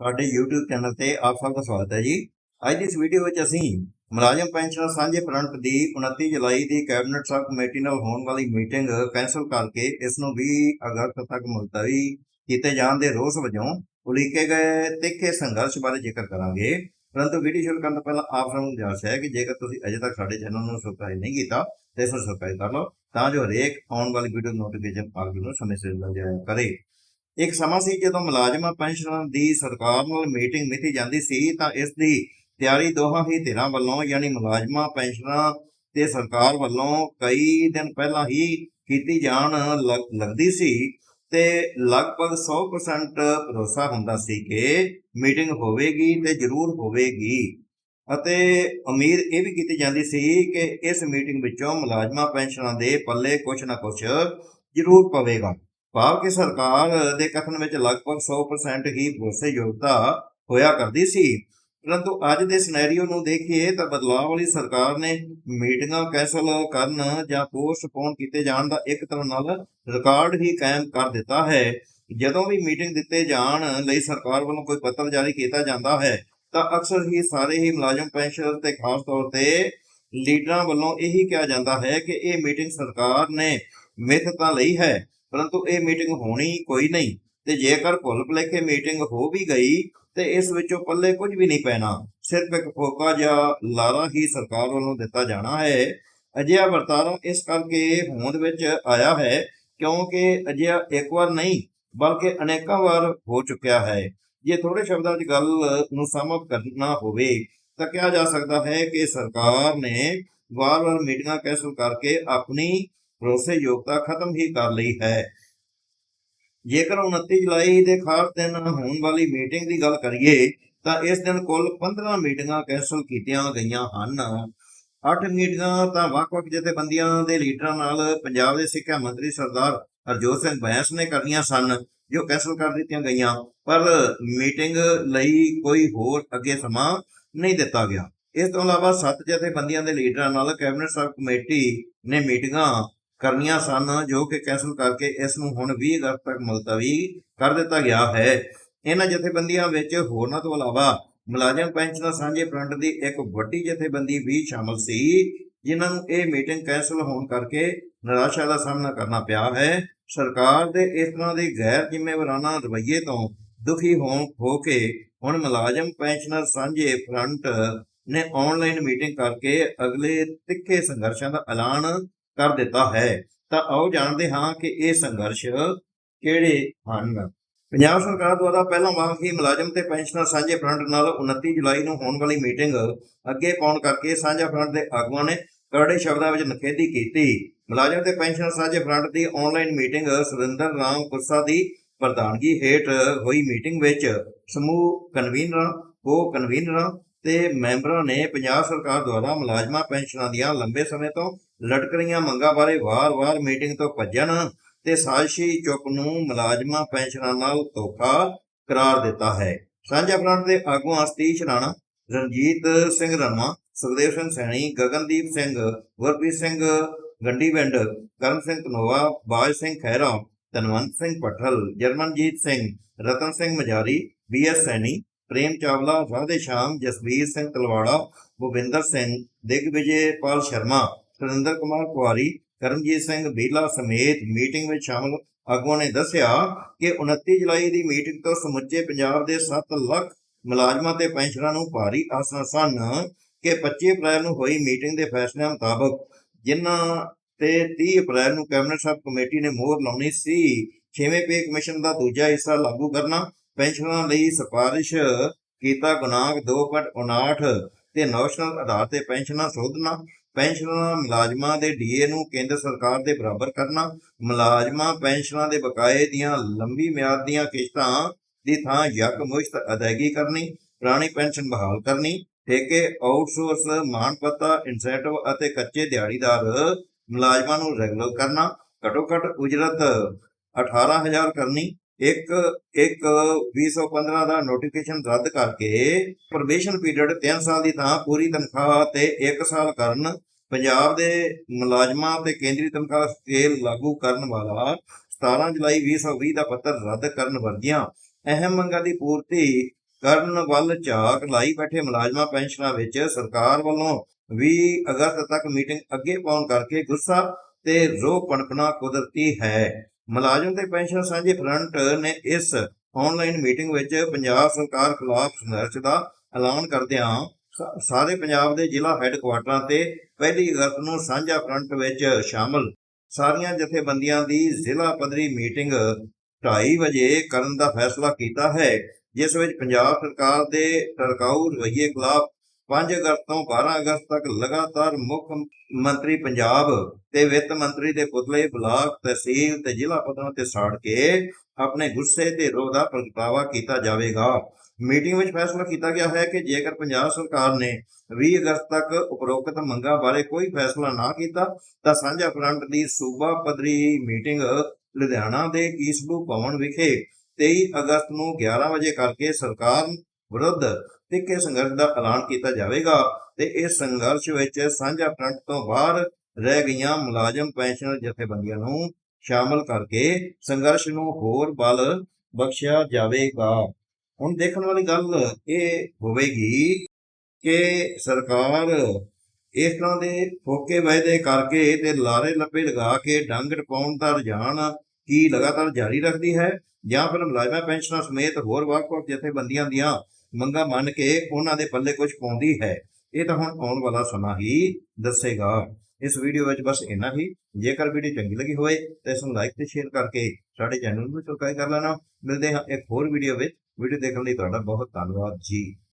ਸਾਡੇ YouTube channel ਤੇ ਆਪ ਸਭ ਦਾ ਸਵਾਗਤ ਹੈ ਜੀ। ਅੱਜ ਦੀ ਇਸ ਵੀਡੀਓ ਵਿੱਚ ਅਸੀਂ ਮੁਲਾਜ਼ਮ ਪੈਨਸ਼ਨ ਸਾਂਝੇ ਫਰੰਟ ਦੀ 29 ਜੁਲਾਈ ਦੀ ਕੈਬਨਿਟ ਸਬ ਕਮੇਟੀ ਨਾਲ ਹੋਣ ਵਾਲੀ ਮੀਟਿੰਗ ਕੈਂਸਲ ਕਰਕੇ ਇਸ ਨੂੰ 20 ਅਗਸਤ ਤੱਕ ਮੁਲਤਵੀ ਕੀਤੇ ਜਾਣ ਦੇ ਰੋਸ ਵਜੋਂ ਉਲੀਕੇ ਗਏ ਤਿੱਖੇ ਸੰਘਰਸ਼ ਬਾਰੇ ਜ਼ਿਕਰ ਕਰਾਂਗੇ। ਪਰੰਤੂ ਵੀਡੀਓ ਸ਼ੁਰੂ ਕਰਨ ਤੋਂ ਪਹਿਲਾਂ ਆਪ ਸਭ ਨੂੰ ਗੁਜ਼ਾਰਿਸ਼ ਹੈ ਕਿ ਜੇਕਰ ਤੁਸੀਂ ਅਜੇ ਤੱਕ ਸਾਡੇ ਚੈਨਲ ਨੂੰ ਸਬਸਕ੍ਰਾਈਬ ਨਹੀਂ ਕੀਤਾ, ਤੇ ਇਸ ਨੂੰ ਸਬਸਕ੍ਰਾਈਬ ਕਰ ਲਓ, ਤਾਂ ਜੋ ਹਰੇਕ ਆਉਣ ਵਾਲੀ ਵੀਡੀਓ ਨੋਟੀਫਿਕੇਸ਼ਨ ਆਪ ਜੀ ਨੂੰ ਸਮੇਂ ਸਿਰ ਮਿਲ ਜਾਇਆ ਕਰੇ। ਇੱਕ ਸਮਾਂ ਸੀ ਜਦੋਂ ਮੁਲਾਜ਼ਮਾਂ ਪੈਨਸ਼ਨਰਾਂ ਦੀ ਸਰਕਾਰ ਨਾਲ ਮੀਟਿੰਗ ਮਿਥੀ ਜਾਂਦੀ ਸੀ ਤਾਂ ਇਸ ਦੀ ਤਿਆਰੀ ਦੋਹਾਂ ਹੀ ਧਿਰਾਂ ਵੱਲੋਂ ਯਾਨੀ ਮੁਲਾਜ਼ਮਾਂ, ਪੈਨਸ਼ਨਰਾਂ ਤੇ ਸਰਕਾਰ ਵੱਲੋਂ ਕਈ ਦਿਨ ਪਹਿਲਾਂ ਹੀ ਕੀਤੀ ਜਾਣ ਲੱਗ- ਲੱਗਦੀ ਸੀ ਤੇ ਲਗਭਗ 100% ਭਰੋਸਾ ਹੁੰਦਾ ਸੀ ਕਿ ਮੀਟਿੰਗ ਹੋਵੇਗੀ ਤੇ ਜ਼ਰੂਰ ਹੋਵੇਗੀ। ਅਤੇ ਉਮੀਦ ਇਹ ਵੀ ਕੀਤੀ ਜਾਂਦੀ ਸੀ ਕਿ ਇਸ ਮੀਟਿੰਗ ਵਿੱਚੋਂ ਮੁਲਾਜ਼ਮਾਂ, ਪੈਨਸ਼ਨਰਾਂ ਦੇ ਪੱਲੇ ਕੁਝ ਨਾ ਕੁਝ ਜ਼ਰੂਰ ਪਵੇਗਾ। ਭਾਵ ਕਿ ਸਰਕਾਰ ਦੇ ਕਥਨ ਵਿੱਚ ਲਗਭਗ 100% ਹੀ ਭਰੋਸੇਯੋਗਤਾ ਹੋਇਆ ਕਰਦੀ ਸੀ। ਪਰੰਤੂ ਅੱਜ ਦੇ ਸਿਨੈਰੀਓ ਨੂੰ ਦੇਖੀਏ ਤਾਂ ਬਦਲਾਅ ਵਾਲੀ ਸਰਕਾਰ ਨੇ ਮੀਟਿੰਗਾਂ ਕੈਂਸਲ ਕਰਨ ਜਾਂ ਪੋਸਟਪੋਨ ਕੀਤੇ ਜਾਣ ਦਾ ਇੱਕ ਤਰ੍ਹਾਂ ਨਾਲ ਰਿਕਾਰਡ ਹੀ ਕਾਇਮ ਕਰ ਦਿੱਤਾ ਹੈ। ਜਦੋਂ ਵੀ ਮੀਟਿੰਗ ਦਿੱਤੇ ਜਾਣ ਲਈ ਸਰਕਾਰ ਵੱਲੋਂ ਕੋਈ ਪੱਤਰ ਜਾਰੀ ਕੀਤਾ ਜਾਂਦਾ ਹੈ, ਤਾਂ ਅਕਸਰ ਹੀ ਸਾਰੇ ਹੀ ਮੁਲਾਜ਼ਮ ਪੈਨਸ਼ਨ ਤੇ ਖਾਸ ਤੌਰ ਤੇ ਲੀਡਰਾਂ ਵੱਲੋਂ ਇਹੀ ਕਿਹਾ ਜਾਂਦਾ ਹੈ ਕਿ ਇਹ ਮੀਟਿੰਗ ਸਰਕਾਰ ਨੇ ਮਿੱਥ ਤਾਂ ਲਈ ਹੈ ਪਰੰਤੂ ਇਹ ਮੀਟਿੰਗ ਹੋਣੀ ਕੋਈ ਨਹੀਂ ਤੇ ਜੇਕਰ ਭੁੱਲ ਭੁਲੇਖੇ ਮੀਟਿੰਗ ਹੋ ਵੀ ਗਈ ਤੇ ਇਸ ਵਿੱਚੋਂ ਪੱਲੇ ਕੁਝ ਵੀ ਨਹੀਂ ਪੈਣਾ। ਸਿਰਫ ਇੱਕ ਫੋਕਾ ਜਾਂ ਲਾਰਾ ਹੀ ਸਰਕਾਰ ਵੱਲੋਂ ਦਿੱਤਾ ਜਾਣਾ ਹੈ। ਅਜਿਹਾ ਵਰਤਾਰਾ ਇਸ ਕਰਕੇ ਹੋਂਦ ਵਿੱਚ ਆਇਆ ਹੈ ਕਿਉਂਕਿ ਅਜਿਹਾ ਇੱਕ ਵਾਰ ਨਹੀਂ, ਬਲਕਿ ਅਨੇਕਾਂ ਵਾਰ ਹੋ ਚੁੱਕਿਆ ਹੈ। ਜੇ ਥੋੜੇ ਸ਼ਬਦਾਂ ਚ ਗੱਲ ਨੂੰ ਸਮਅਪ ਕਰਨਾ ਹੋਵੇ, ਤਾਂ ਕਿਹਾ ਜਾ ਸਕਦਾ ਹੈ ਕਿ ਸਰਕਾਰ ਨੇ ਵਾਰ-ਵਾਰ ਮੀਟਿੰਗਾਂ ਕੈਂਸਲ ਕਰਕੇ ਆਪਣੀ ਭਰੋਸੇਯੋਗਤਾ ਖਤਮ ਹੀ ਕਰ ਲਈ ਹੈ। ਜੇਕਰ 29 ਜੁਲਾਈ ਦੇ ਖਾਸ ਦਿਨ ਹੋਣ ਵਾਲੀ ਮੀਟਿੰਗ ਦੀ ਗੱਲ ਕਰੀਏ, ਤਾਂ ਇਸ ਦਿਨ ਕੁੱਲ 15 ਮੀਟਿੰਗਾਂ ਕੈਂਸਲ ਕੀਤੀਆਂ ਗਈਆਂ ਹਨ। 8 ਮੀਟਿੰਗਾਂ ਤਾਂ ਵੱਖ-ਵੱਖ ਜਥੇਬੰਦੀਆਂ ਦੇ ਲੀਡਰਾਂ ਨਾਲ ਪੰਜਾਬ ਦੇ ਸਿੱਖਿਆ ਮੰਤਰੀ ਸਰਦਾਰ ਹਰਜੋਤ ਸਿੰਘ ਬੈਂਸ ਨੇ ਕਰਨੀਆਂ ਸਨ, ਜੋ ਕੈਂਸਲ ਕਰ ਦਿੱਤੀਆਂ ਗਈਆਂ। ਪਰ ਮੀਟਿੰਗ ਲਈ ਕੋਈ ਹੋਰ ਅੱਗੇ ਸਮਾਂ ਨਹੀਂ ਦਿੱਤਾ ਗਿਆ। ਇਸ ਤੋਂ ਇਲਾਵਾ ਸੱਤ ਜਥੇਬੰਦੀਆਂ ਦੇ ਲੀਡਰਾਂ ਨਾਲ ਕੈਬਨਿਟ ਸਬ ਕਮੇਟੀ ਨੇ ਮੀਟਿੰਗਾਂ ਕਰਨੀਆਂ ਸਨ, ਜੋ ਕਿ ਕੈਂਸਲ ਕਰਕੇ ਇਸ ਨੂੰ ਹੁਣ 20 ਅਗਸਤ ਤੱਕ ਮੁਲਤਵੀ ਕਰ ਦਿੱਤਾ ਗਿਆ ਹੈ। ਇਹਨਾਂ ਜਥੇਬੰਦੀਆਂ ਵਿੱਚ ਹੋਰਨਾਂ ਤੋਂ ਇਲਾਵਾ ਮੁਲਾਜ਼ਮ ਪੈਨਸ਼ਨਰ ਸਾਂਝੇ ਫਰੰਟ ਦੀ ਇੱਕ ਵੱਡੀ ਜਥੇਬੰਦੀ ਵੀ ਸ਼ਾਮਲ ਸੀ, ਜਿਨ੍ਹਾਂ ਨੂੰ ਇਹ ਮੀਟਿੰਗ ਕੈਂਸਲ ਹੋਣ ਕਰਕੇ ਨਿਰਾਸ਼ਾ ਦਾ ਸਾਹਮਣਾ ਕਰਨਾ ਪਿਆ ਹੈ। ਸਰਕਾਰ ਦੇ ਇਸ ਤਰ੍ਹਾਂ ਦੇ ਗੈਰ ਜ਼ਿੰਮੇਵਾਰਾਨਾ ਰਵੱਈਏ ਤੋਂ ਦੁਖੀ ਹੋਣ ਹੋ ਕੇ ਹੁਣ ਮੁਲਾਜ਼ਮ ਪੈਨਸ਼ਨਰ ਸਾਂਝੇ ਫਰੰਟ ਨੇ ਆਨਲਾਈਨ ਮੀਟਿੰਗ ਕਰਕੇ ਅਗਲੇ ਤਿੱਖੇ ਸੰਘਰਸ਼ਾਂ ਦਾ ਐਲਾਨ ਕਰ ਦਿੱਤਾ ਹੈ। ਤਾਂ ਆਓ ਜਾਣਦੇ ਹਾਂ ਕਿ ਇਹ ਸੰਘਰਸ਼ ਕਿਹੜੇ ਹਨ। ਪੰਜਾਬ ਸਰਕਾਰ ਦੁਆਰਾ ਪਹਿਲਾਂ ਵਾਂਗ ਹੀ ਮੁਲਾਜ਼ਮ ਤੇ ਪੈਨਸ਼ਨਰ ਸਾਂਝੇ ਫਰੰਟ ਨਾਲ 29 ਜੁਲਾਈ ਨੂੰ ਹੋਣ ਵਾਲੀ ਮੀਟਿੰਗ ਅੱਗੇ ਪਾਉਣ ਕਰਕੇ ਸਾਂਝਾ ਫਰੰਟ ਦੇ ਆਗੂਆਂ ਨੇ ਕਰੜੇ ਸ਼ਬਦਾਂ ਵਿੱਚ ਨਖੇਦੀ ਕੀਤੀ। ਮੁਲਾਜ਼ਮ ਤੇ ਪੈਨਸ਼ਨਰ ਸਾਂਝੇ ਫਰੰਟ ਦੀ ਆਨਲਾਈਨ ਮੀਟਿੰਗ ਸੁਰਿੰਦਰ ਰਾਮ ਕੁੱਸਾ ਦੀ ਪ੍ਰਧਾਨਗੀ ਹੇਠ ਹੋਈ ਮੀਟਿੰਗ ਵਿੱਚ ਸਮੂਹ ਕਨਵੀਨਰਾਂ ਕੋ ਕਨਵੀਨਰਾਂ ਤੇ ਮੈਂਬਰਾਂ ਨੇ ਪੰਜਾਬ ਸਰਕਾਰ ਦੁਆਰਾ ਮੁਲਾਜ਼ਮਾਂ ਪੈਨਸ਼ਨਾਂ ਦੀਆਂ ਲੰਬੇ ਸਮੇਂ ਤੋਂ ਲਟਕ ਰਹੀਆਂ ਮੰਗਾਂ ਬਾਰੇ ਵਾਰ-ਵਾਰ ਮੀਟਿੰਗ ਤੋਂ ਭੱਜਣ ਤੇ ਸਾਜ਼ਿਸ਼ੀ ਚੁੱਪ ਨੂੰ ਮੁਲਾਜ਼ਮਾਂ ਪੈਨਸ਼ਨਾਂ ਨਾਲ ਧੋਖਾ ਕਰਾਰ ਦਿੱਤਾ ਹੈ। ਸਾਂਝਾ ਫਰੰਟ ਦੇ ਆਗੂਆਂ ਸਤੀਸ਼ ਰਾਣਾ ਰਣਜੀਤ ਸਿੰਘ ਰਮਾ, ਸੁਖਦੇਵ ਸਿੰਘ ਸੈਣੀ, ਗਗਨਦੀਪ ਸਿੰਘ, ਗੁਰਪ੍ਰੀਤ ਸਿੰਘ ਗੰਡੀਵਿੰਡ, ਕਰਮ ਸਿੰਘ ਧਨੋਆ, ਬਾਜ ਸਿੰਘ ਖਹਿਰਾ ਤਨਵੰਤ ਸਿੰਘ ਪਠਲ ਜਰਮਨਜੀਤ ਸਿੰਘ, ਰਤਨ ਸਿੰਘ ਮਜਾਰੀ, ਬੀ ਐਸ ਸੈਣੀ, ਪ੍ਰੇਮ ਚਾਵਲਾ, ਰਾਧੇ ਸ਼ਾਮ, ਜਸਵੀਰ ਸਿੰਘ ਤਲਵਾੜਾ, ਭੁਪਿੰਦਰ ਸਿੰਘ, ਦਿਗਵਿਜੇ ਪਾਲ ਸ਼ਰਮਾ। ਸੁਰਿੰਦਰ ਕੁਮਾਰ ਕੁਆਰੀ, ਕਰਮਜੀਤ ਸਿੰਘ ਬੀਲਾ ਸਮੇਤ ਮੀਟਿੰਗ ਵਿੱਚ ਸ਼ਾਮਲ ਆਗੂਆਂ ਨੇ ਦੱਸਿਆ ਕਿ 29 ਜੁਲਾਈ ਦੀ ਮੀਟਿੰਗ ਤੋਂ ਸਮੁੱਚੇ ਪੰਜਾਬ ਦੇ 7 ਲੱਖ ਮੁਲਾਜ਼ਮਾਂ ਤੇ ਪੈਨਸ਼ਨਰਾਂ ਨੂੰ ਭਾਰੀ ਆਸਾਂ ਸਨ ਕਿ 25 ਅਪ੍ਰੈਲ ਨੂੰ ਹੋਈ ਮੀਟਿੰਗ ਦੇ ਫੈਸਲਿਆਂ ਮੁਤਾਬਕ ਜਿਨ੍ਹਾਂ ਤੇ 30 ਅਪ੍ਰੈਲ ਨੂੰ ਕੈਬਨਿਟ ਸਬ ਕਮੇਟੀ ਨੇ ਮੋਹਰ ਲਾਉਣੀ ਸੀ, ਛੇਵੇਂ ਪੇ ਕਮਿਸ਼ਨ ਦਾ ਦੂਜਾ ਹਿੱਸਾ ਲਾਗੂ ਕਰਨਾ ਪੈਨਸ਼ਨਰਾਂ ਲਈ ਸਿਫਾਰਿਸ਼ ਕੀਤਾ ਗੁਨਾਹ 2.59 ਤੇ ਨੈਸ਼ਨਲ ਆਧਾਰ ਤੇ ਪੈਨਸ਼ਨਾਂ ਸੋਧਣਾ ਪੈਨਸ਼ਨਰਾਂ ਮੁਲਾਜ਼ਮਾਂ ਦੇ ਡੀਏ ਨੂੰ ਕੇਂਦਰ ਸਰਕਾਰ ਦੇ ਬਰਾਬਰ ਕਰਨਾ, ਮੁਲਾਜ਼ਮਾਂ ਪੈਨਸ਼ਨਾਂ ਦੇ ਬਕਾਏ ਦੀਆਂ ਲੰਬੀ ਮਿਆਦ ਦੀਆਂ ਕਿਸ਼ਤਾਂ ਦੀ ਥਾਂ ਯਕਮੁਸ਼ਤ ਅਦਾਇਗੀ ਕਰਨੀ, ਪੁਰਾਣੀ ਪੈਨਸ਼ਨ ਬਹਾਲ ਕਰਨੀ, ਠੇਕੇ, ਆਊਟਸੋਰਸ ਮਾਨਪੱਤਾ ਇਨਸੈਂਟਿਵ ਅਤੇ ਕੱਚੇ ਦਿਹਾੜੀਦਾਰ ਮੁਲਾਜ਼ਮਾਂ ਨੂੰ ਰੈਗੂਲਰ ਕਰਨਾ, ਘੱਟੋ ਘੱਟ ਉਜਰਤ 18000 ਕਰਨੀ ਇੱਕ ਇੱਕ 2015 ਦਾ ਨੋਟੀਫਿਕੇਸ਼ਨ ਰੱਦ ਕਰਕੇ ਪ੍ਰੋਬੇਸ਼ਨ ਪੀਰੀਅਡ 3 ਸਾਲ ਦੀ ਥਾਂ ਪੂਰੀ ਤਨਖਾਹ ਤੇ 1 ਸਾਲ ਕਰਨ ਪੰਜਾਬ ਦੇ ਮੁਲਾਜ਼ਮਾਂ ਤੇ ਕੇਂਦਰੀ ਤਨਖਾਹ ਸਕੇਲ ਲਾਗੂ ਕਰਨ ਵਾਲਾ 17 ਜੁਲਾਈ 2020 ਦਾ ਪੱਤਰ ਰੱਦ ਕਰਨ ਵਰਗੀਆਂ ਅਹਿਮ ਮੰਗਾਂ ਦੀ ਪੂਰਤੀ ਕਰਨ ਵੱਲ ਝਾਕ ਲਾਈ ਬੈਠੇ ਮੁਲਾਜ਼ਮਾਂ ਪੈਨਸ਼ਨਾਂ ਵਿੱਚ ਸਰਕਾਰ ਵੱਲੋਂ 20 ਅਗਸਤ ਤੱਕ ਮੀਟਿੰਗ ਅੱਗੇ ਪਾਉਣ ਕਰਕੇ ਗੁੱਸਾ ਤੇ ਰੋਹ ਪਣਪਣਾ ਕੁਦਰਤੀ ਹੈ। ਮੁਲਾਜ਼ਮ ਤੇ ਪੈਨਸ਼ਨ ਸਾਂਝੇ ਫਰੰਟ ਨੇ ਇਸ ਆਨਲਾਈਨ ਮੀਟਿੰਗ ਵਿੱਚ ਪੰਜਾਬ ਸਰਕਾਰ ਖਿਲਾਫ ਸੰਘਰਸ਼ ਦਾ ਐਲਾਨ ਕਰਦਿਆਂ ਸਾਰੇ ਪੰਜਾਬ ਦੇ ਜ਼ਿਲ੍ਹਾ ਹੈੱਡਕੁਆਟਰਾਂ ਤੇ ਪਹਿਲੀ ਅਗਸਤ ਨੂੰ ਸਾਂਝਾ ਫਰੰਟ ਵਿੱਚ ਸ਼ਾਮਲ। ਸਾਰੀਆਂ ਜਥੇਬੰਦੀਆਂ ਦੀ ਜ਼ਿਲ੍ਹਾ ਪੱਧਰੀ ਮੀਟਿੰਗ 2:30 ਵਜੇ ਕਰਨ ਦਾ ਫੈਸਲਾ ਕੀਤਾ ਹੈ, ਜਿਸ ਵਿੱਚ ਪੰਜਾਬ ਸਰਕਾਰ ਦੇ ਟਰਕਾਊ ਰਵੱਈਏ ਖਿਲਾਫ 5 ਅਗਸਤ ਤੋਂ 12 ਅਗਸਤ ਤੱਕ ਲਗਾਤਾਰ ਮੁੱਖ ਮੰਤਰੀ ਪੰਜਾਬ ਤੇ ਵਿੱਤ ਮੰਤਰੀ ਦੇ ਪੁਤਲੇ ਬਲਾਕ, ਤਹਿਸੀਲ ਤੇ ਜ਼ਿਲ੍ਹਾ ਪੱਧਰਾਂ ਤੇ ਸਾੜ ਕੇ ਆਪਣੇ ਗੁੱਸੇ ਤੇ ਰੋਹ ਦਾ ਪ੍ਰਗਟਾਵਾ ਕੀਤਾ ਜਾਵੇਗਾ। ਮੀਟਿੰਗ ਵਿੱਚ ਫੈਸਲਾ ਕੀਤਾ ਗਿਆ ਹੈ ਕਿ ਜੇਕਰ ਪੰਜਾਬ ਸਰਕਾਰ ਨੇ 20 ਅਗਸਤ ਤੱਕ ਉਪਰੋਕਤ ਮੰਗਾਂ ਬਾਰੇ ਕੋਈ ਫੈਸਲਾ ਨਾ ਕੀਤਾ, ਤਾਂ ਸਾਂਝਾ ਫਰੰਟ ਦੀ ਸੂਬਾ ਪੱਧਰੀ ਮੀਟਿੰਗ ਲੁਧਿਆਣਾ ਦੇ ਕੀਸਬੂ ਭਵਨ ਵਿਖੇ 23 ਅਗਸਤ ਨੂੰ 11 ਵਜੇ ਕਰਕੇ ਸਰਕਾਰ ਵਿਰੁੱਧ ਤਿੱਖੇ ਸੰਘਰਸ਼ ਦਾ ਐਲਾਨ ਕੀਤਾ ਜਾਵੇਗਾ ਤੇ ਇਸ ਸੰਘਰਸ਼ ਵਿੱਚ ਸਾਂਝਾ ਫਰੰਟ ਤੋਂ ਬਾਹਰ ਰਹਿ ਗਈਆਂ ਮੁਲਾਜ਼ਮ ਪੈਨਸ਼ਨ ਜਥੇਬੰਦੀਆਂ ਨੂੰ ਸ਼ਾਮਲ ਕਰਕੇ ਸੰਘਰਸ਼ ਨੂੰ ਹੋਰ ਬਲ ਬਖਸ਼ਿਆ ਜਾਵੇਗਾ। ਹੁਣ ਦੇਖਣ ਵਾਲੀ ਗੱਲ ਇਹ ਹੋਵੇਗੀ ਕਿ ਸਰਕਾਰ ਇਸ ਤਰ੍ਹਾਂ ਦੇ ਫੋਕੇ ਵਾਅਦੇ ਕਰਕੇ ਤੇ ਲਾਰੇ ਲੱਪੇ ਲਗਾ ਕੇ ਡੰਗ ਟਪਾਉਣ ਦਾ ਰੁਝਾਨ ਕੀ ਲਗਾਤਾਰ ਜਾਰੀ ਰੱਖਦੀ ਹੈ ਜਾਂ ਫਿਰ ਮੁਲਾਜ਼ਮਾਂ ਪੈਨਸ਼ਨਾਂ ਸਮੇਤ ਹੋਰ ਵੱਖ-ਵੱਖ ਜਥੇਬੰਦੀਆਂ ਦੀਆਂ ਮੰਗਾਂ ਮੰਨ ਕੇ ਉਹਨਾਂ ਦੇ ਪੱਲੇ ਕੁਝ ਪਾਉਂਦੀ ਹੈ। ਇਹ ਤਾਂ ਹੁਣ ਆਉਣ ਵਾਲਾ ਸਮਾਂ ਹੀ ਦੱਸੇਗਾ। ਇਸ ਵੀਡੀਓ ਵਿੱਚ ਬਸ ਇੰਨਾ ਹੀ। ਜੇਕਰ ਵੀਡੀਓ ਚੰਗੀ ਲੱਗੀ ਹੋਵੇ ਤਾਂ ਇਸ ਨੂੰ ਲਾਈਕ ਤੇ ਸ਼ੇਅਰ ਕਰਕੇ ਸਾਡੇ ਚੈਨਲ ਨੂੰ ਸਬਸਕ੍ਰਾਈਬ ਕਰ ਲੈਣਾ। ਮਿਲਦੇ ਹਾਂ ਇੱਕ ਹੋਰ ਵੀਡੀਓ ਵਿੱਚ। ਵੀਡੀਓ ਦੇਖਣ ਲਈ ਤੁਹਾਡਾ ਬਹੁਤ ਧੰਨਵਾਦ ਜੀ।